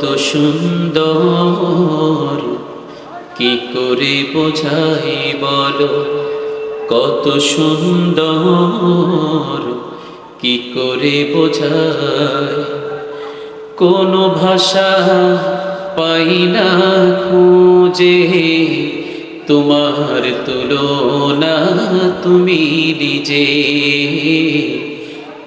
কত সুন্দর। কি করে বোঝাই বলো? কত সুন্দর। কি করে বোঝাই? কোনো ভাষা পাই না খুঁজে। তোমার তুলনা তুমি নিজে।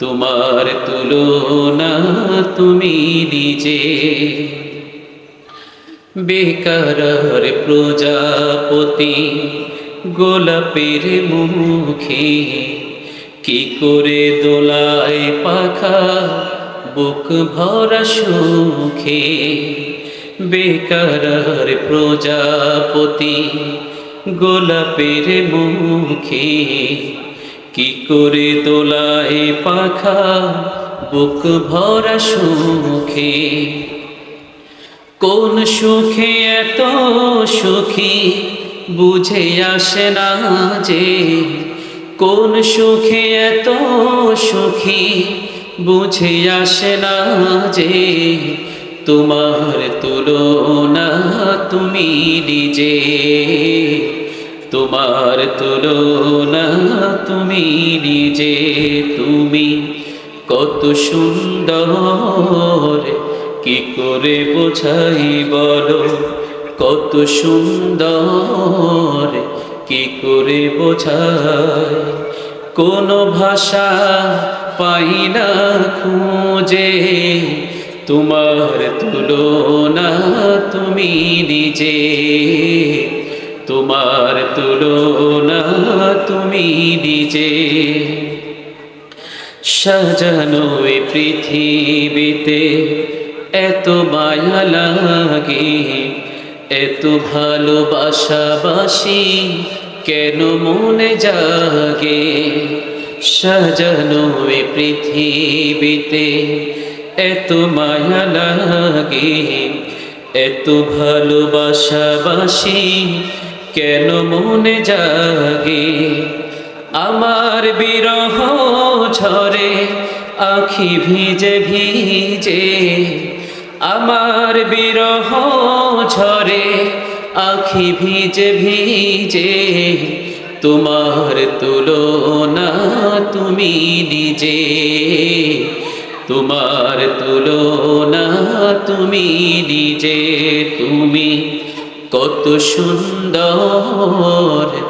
তোমার তুলনা তুমি নিজে। বেকার প্রজাপতি গোলাপের মুখে কি করে দোলায় পাখা বুক ভরা সুখে? বেকার প্রজাপতি গোলাপের মুখে কি করে তোলা এ পাখা? বুক ভরা সুখে। কোন সুখে এত সুখী? বুঝে আসে না যে কোন সুখে এত সুখী? বুঝে আসে না যে তোমার তুলনা তুমি নিজে। তোমার তুলনা তুমি নিজে, তুমি কত সুন্দর। কি করে বোঝাই বলো? কত সুন্দর। কি করে বোঝাই? কোনো ভাষা পাই না খুঁজে। তোমার তুলনা তুমি নিজে। নিজে সাজানো পৃথিবীতে এত মায়া লাগে, এত ভালোবাসাবাসি কেন মনে জাগে? সাজানো পৃথিবীতে এত মায়া লাগে, এত ভালোবাসাবাসি কেন মনে জাগে? আমার বিরহ ঝরে, আখি ভিজে ভিজে। আমার বিরহ ঝরে, আখি ভিজে ভিজে। তোমার তুলনা তুমি নিজে। তোমার তুলনা তুমি নিজে। তুমি কত সুন্দর